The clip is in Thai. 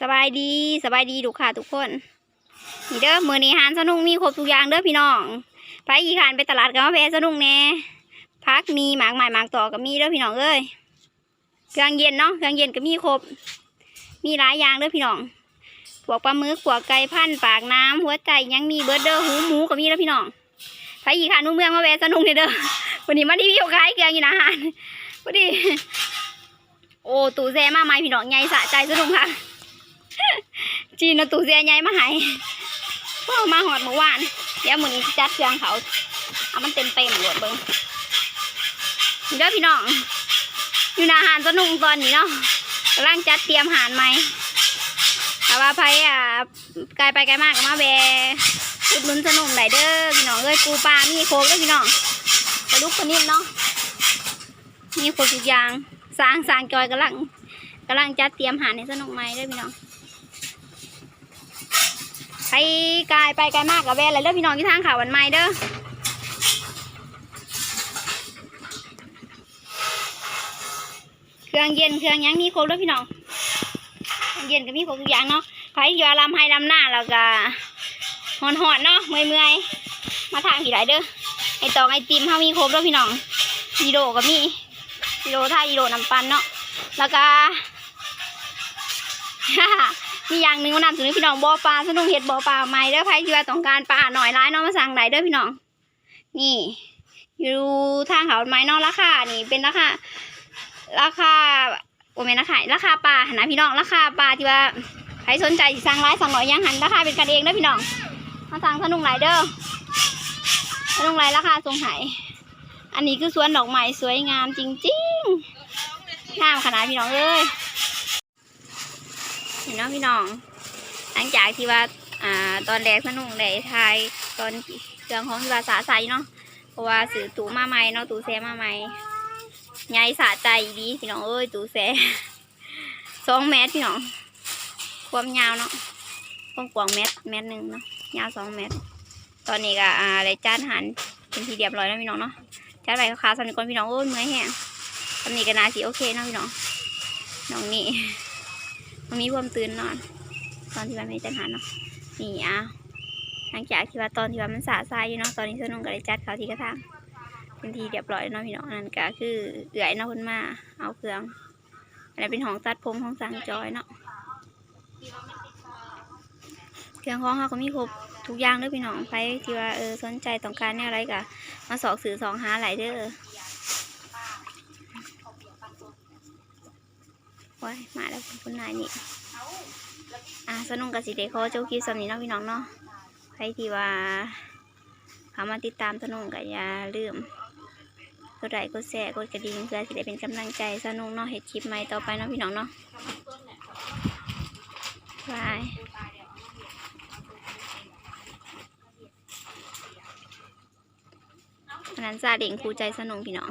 สบายดีสบายดีลูกค่ะทุกคนนี่เด้อมือนี้หานสนุกมีครบทุกอย่างเด้อพี่น้องไปอีขานไปตลาดกันมาแพสนุกแน่พักมีหมากใหม่หมากต่อก็มีเด้อพี่น้องเอ้ยเครื่องเย็นเนาะเครื่องเย็นก็มีครบ มีหลายอย่างเด้อพี่น้องพวกปลาหมึกพวกไก่พันปากน้ำหัวใจยังมีเบิร์ดเด้อหูหมูก็มีเด้อพี่น้องไปอีขานหนูเมืองมาแวะสนุกเนี่ยเด้อวันนี้มาที่พี่ขายเครื่องอยู่นะอาหารพอดี โอ้ตู่แซ่มาไหมพี่น้องใหญ่สะใจสนุกค่ะ จีนเอาตู่แซ่ใหญ่มาให้พ่อมาหอดเมื่อวานเดี๋ยวมื้อนี้สิจัดเครื่องเขาเอามันเต็มเต็มหมดเบิ่งเด้อพี่น้อง อยู่นาหารสนุกตอนนี้เนาะกำลังจัดเตรียมอาหารใหม่แต่ว่าไผอะไกลไปไกลมากก็มาแวะอุดหนุนสนุกไหนเด้อพี่น้องเอ้ยปูปลามีโคกเด้อพี่น้องปลาดุกปลานิ่มเนาะมีโครบทุกอย่างสร้างสร้างจอยกำลังกำลังจัดเตรียมอาหารในสนุกใหมเด้วยพี่น้อง ไปไกลไปไกลมากกับแวะอะไรเด้อพี่น้องที่ทางข่าววันใหม่เด้อเครื่องเย็นเครื่องยังมีครบเด้อพี่น้องเครื่องเย็นก็มีครบทุกอย่างเนาะไปที่ว่าลำให้ลำหน้าแล้วก็หอนหอนเนาะเมื่อยเมื่อยมาทางผีไหลเด้อไอตองไอติมเขามีครบเด้อพี่น้องยีโดก็มีกิโลท่ากิโลน้ำปันเนาะแล้วก็ มีอย่างหนึ่งว่านำถึงพี่น้องบ่อปลาสนุกเห็ดบ่อปลาใหม่เด้อใครที่ว่าต้องการปลาหน่อยร้ายน้องมาสั่งไหนเด้อพี่น้อง นี่ อยู่ทางเขาไม้เนอกราคานี่เป็นราคาราคาโอ้แม่นราคาราคาปลาหนะพี่น้องราคาปลาที่ว่าใครสนใจสั่งร้ายสั่งหน่อยยังหันราคาเป็นกันเองเด้อพี่น้องมาสั่งสนุกไหนเด้อสนุกไหนราคาทรงไหอันนี้คือสวนดอกไม้สวยงามจริงๆงามขนาดพี่น้องเอ้ย พี่น้องพี่น้อง หลังจากที่ว่าอ่าตอนแรกสนุกได้ทายตอนเครื่องของที่ว่าสาใสเนาะเพราะว่าซื้อตูมาใหม่เนาะตูแซมาใหม่ใหญ่สะใจดีพี่น้องเอ้ยตูแซสองเมตรพี่น้องความยาวเนาะความกว้างเมตรเมตรหนึ่งเนาะยาวสองเมตร ตอนนี้ก็อ่าได้จานอาหันเป็นทีเรียบร้อยแล้วพี่น้องเนาะจัดไปขาสำนึกก่อนพี่น้องโอ้ยเมื่อยแห้งสำนึกกันนาสิโอเคเนาะพี่น้องน้องนี่ มันมีความตื่นนอน ตอนที่ว่าไม่จัดหาเนาะนี่อะหลังจากที่ว่าตอนที่ว่ามันสาสายอยู่เนาะตอนนี้สนุกก็เลยจัดเขาที่กระทางเป็นทีเรียบร้อยเนาะพี่น้องนั่นก็คือเอื่อยเนาะคนมาเอาเครื่องอันนี้เป็นห้องตัดผมของสังจอยเนาะเครื่องของเขาก็มีครบทุกอย่างเลยพี่น้องใครที่ว่าเออสนใจต้องการแนวอะไรก็มาสอกสื่อสองหาหลายเด้อ ว้ายมาแล้วคุณนายนี่อะสนุกกับสิเดโคเจ้าคิดสำนีเนาะพี่น้องเนาะใครที่ว่าเขามาติดตามสนุกกับอย่าลืมกดไลค์กดแชร์กดกระดิ่งเพื่อสิได้เป็นกำลังใจสนุกเนาะเห็ดคลิปใหม่ต่อไปเนาะพี่น้องเนาะบายอันนั้นซาเด่งครูใจสนุกพี่น้อง